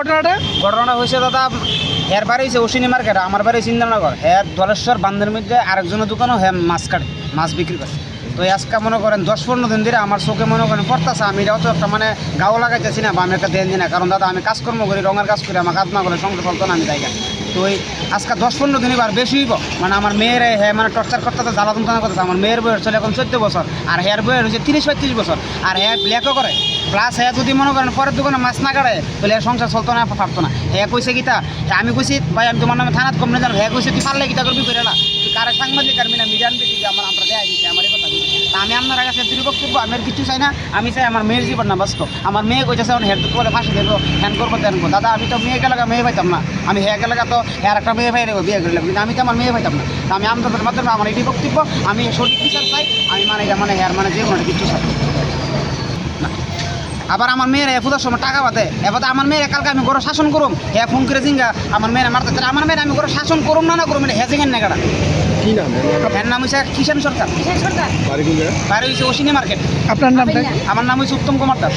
ঘটনাটা? ঘটনাটা হয়েছে, দাদা, হের বাড়ি হয়েছে অশ্বিনী মার্কেট, আমার বাড়ি চিন্তানগর হ্যাঁ ধলেশ্বর বান্ধের মধ্যে আরেকজনের দোকানও হ্যাঁ মাছ কাটে, মাছ বিক্রি করে। তো এই আজকে মনে করেন দশ পনেরো দিন ধরে আমার চোখে মনে করেন পড়তেছে, আমি এটা অত একটা মানে গাও লাগাইতেছি না বা আমি একটা দেন না। কারণ দাদা, আমি কাজকর্ম করি, রঙের কাজ করি, আমার কাজ না করে সংসার চলতো না, আমি তাই তো ওই আজকে দশ পনেরো দিন এবার বেশি হইব। মানে আমার মেয়ের হ্যাঁ মানে টর্চার করতে জ্বালা যন্ত্রণা করতেছে। আমার মেয়ের বয়স চলে এখন চোদ্দ বছর, আর হেয়ার বয়স হচ্ছে তিরিশ পঁয়ত্রিশ বছর, আর হ্যাঁ ব্ল্যাকও করে। প্লাস হ্যাঁ যদি মনে করেন পরের দোকানে মাছ না কাটে, তাহলে এর সংসার চলতো না, পারতো না। হ্যাঁ কইছে গীতা হ্যাঁ আমি কইছি, ভাই, আমি তোমার নামে থানাত কম জানো হ্যাঁ কইছে, তুই পারলে গীতা করবি? করে না, তুই কারে সাংবাদিক আর মিনা মিডিয়ান বেটি আমার আমরা দেয়া দিচ্ছি আমার এই কথা। তা আমি আপনার কাছে দৃঢ় বক্তব্য, আমি আর কিছু চাই না, আমি চাই আমার মেয়ের জীবন না বাঁচতো। আমার মেয়ে কইতেছে এখন হেড করে ফাঁসি দেবো হ্যান করব তেন করব। দাদা, আমি তো মেয়েকে লাগা মেয়ে পাইতাম না। আমি হেয়াকে লাগা তো হ্যাঁ একটা মেয়ে ভাই বিয়ে করে লাগবো। কিন্তু আমি তো আমার মেয়ে পাইতাম না। আমি আমাদের মাধ্যমে আমার এটি বক্তব্য, আমি সঠিক বিচার চাই, আমি মানে মানে হ্যার মানে যে কোনো কিছু চাই। আবার আমার মেয়েরা এফুদার সময় টাকা পাতে এবার আমার মেয়েরা কালকে আমি গরো শাসন করুম। হ্যাঁ ফোন করে জিঙ্গা আমার মেয়েরা মারতে চাই আমার মেয়েরা আমি গরো শাসন করুম না না করুম এটা হেজিংয়ের জিঙ্গেন কি নাম? এর নাম হচ্ছে কিষাণ সরকার। বাড়ি কোন হচ্ছে ওসিনি মার্কেট। আপনার নামটা? আমার নাম হচ্ছে উত্তম কুমার দাস।